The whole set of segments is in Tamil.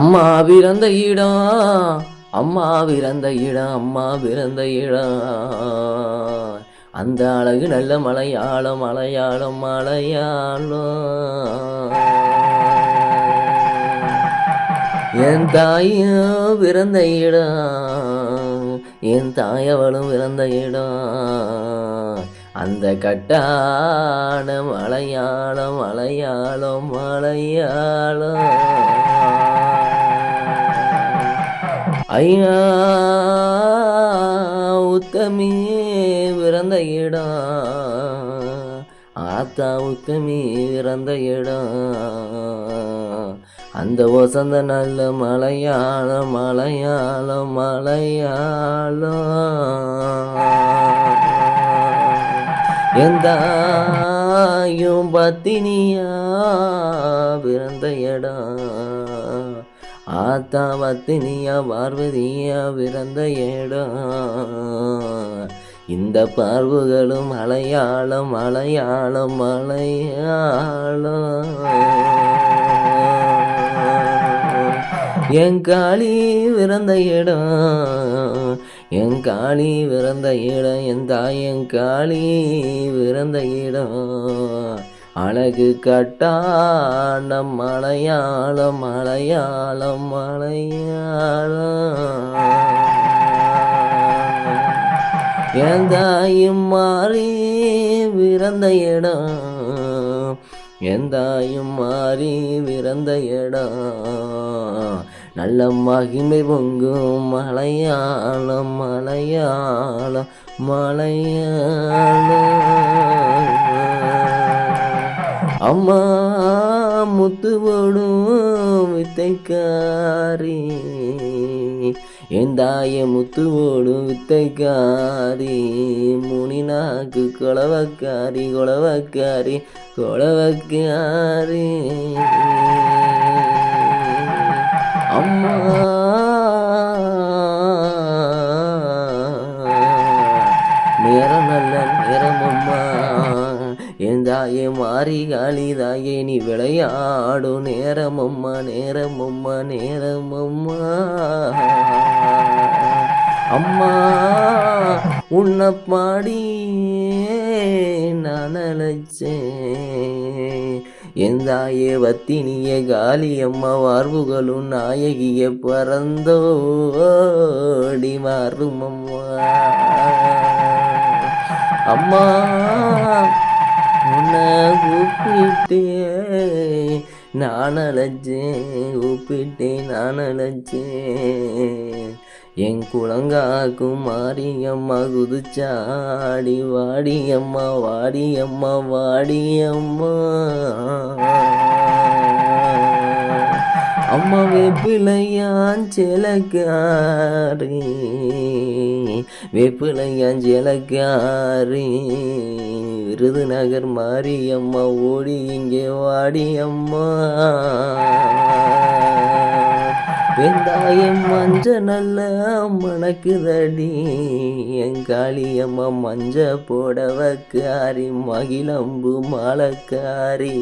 அம்மா பிறந்த இடம் அம்மா பிறந்த இடம் அம்மா பிறந்த இடம். அந்த அழகு நல்ல மலையாளம் மலையாளம் மலையாளம். என் தாயும் பிறந்த இடம் என் தாயவளும் பிறந்த இடம். அந்த கட்டான மலையாளம் மலையாளம் மலையாளம். ஐயா உத்தமி பிறந்த இடம். ஆத்தா உத்தமி பிறந்த இடம். அந்த வசந்த நல்ல மலையாளம் மலையாளம் மலையாளம். எந்தாயும் பத்தினியா பிறந்த இடம். ஆத்தா பத்தினியா பார்வதியா பிறந்த இடம் இந்த பார்வுகளும் மலையாளம் மலையாளம் மலையாளம் என் காளி பிறந்த இடம் என் காளி பிறந்த இடம் என் தாயன் காளி பிறந்த இடம் அழகு கட்டான மலையாளம் மலையாளம் மலையாளம் என் தாயும் மாறி பிறந்த இடம் என் தாயும் மாறி பிறந்த இடம். நல்ல மகிமை பொங்கும் மலையாளம் மலையாளம் மலையாளம் அம்மா முத்து போடும் வித்தைக்காரி. என் தாய முத்து போடும் வித்தைக்காரி. முனிநாக்கு கொலவக்காரி கொலவக்காரி கொலவக்காரி. நேரம் நல்ல நேரமம்மா எந்தாயே மாறி காளி நீ விளையாடும் நேரமம்மா நேரமம்மா நேரமம்மா. அம்மா உன்னை பாடி நான் அழைச்சேன். என் வத்தினிய காலி அம்மா வார்வுகளும் நாயகிய பறந்தோடி மாறும் அம்மா அம்மா உன்னை கூப்பிட்டே நான் அழைச்சேன் கூப்பிட்டேன் நான் அழைச்சேன் என் குழங்காக்கும் மாரியம்மா குதிச்சாடி வாடியம்மா வாடியம்மா வாடியம்மா. அம்மாவே வேப்பிலையான் செலக்காரி. வேப்பிலையான் செலக்காரி. விருதுநகர் மாரியம்மா ஓடி இங்கே வாடி அம்மா வெந்தாயம் மஞ்ச நல்ல மணக்குதடி. என் காளியம்மா மஞ்ச போடவக்காரி மகிழம்பு மாலக்காரி.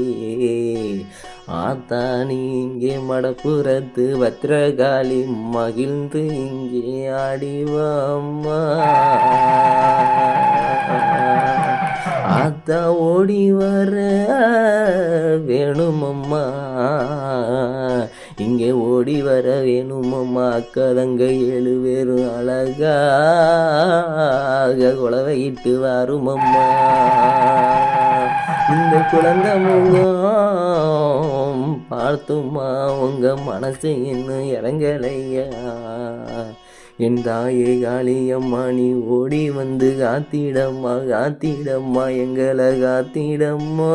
ஆத்தா நீ இங்கே மடப்புறத்து பத்ரகாளி மகிழ்ந்து இங்கே ஆடிவாம்மா ஆத்தா ஓடி வர வேணுமம்மா. இங்கே ஓடி வர வேணுமம்மா. அக்கதங்க ஏழு பேரும் அழகாக குலவையிட்டு வருமம்மா. இந்த குழந்தை முகம் பார்த்துமா உங்க மனசு இன்னும் இறங்கலையா? என் தாயே காளியம்மா நீ ஓடி வந்து காத்திடம்மா காத்திடம்மா எங்களை காத்திடம்மா.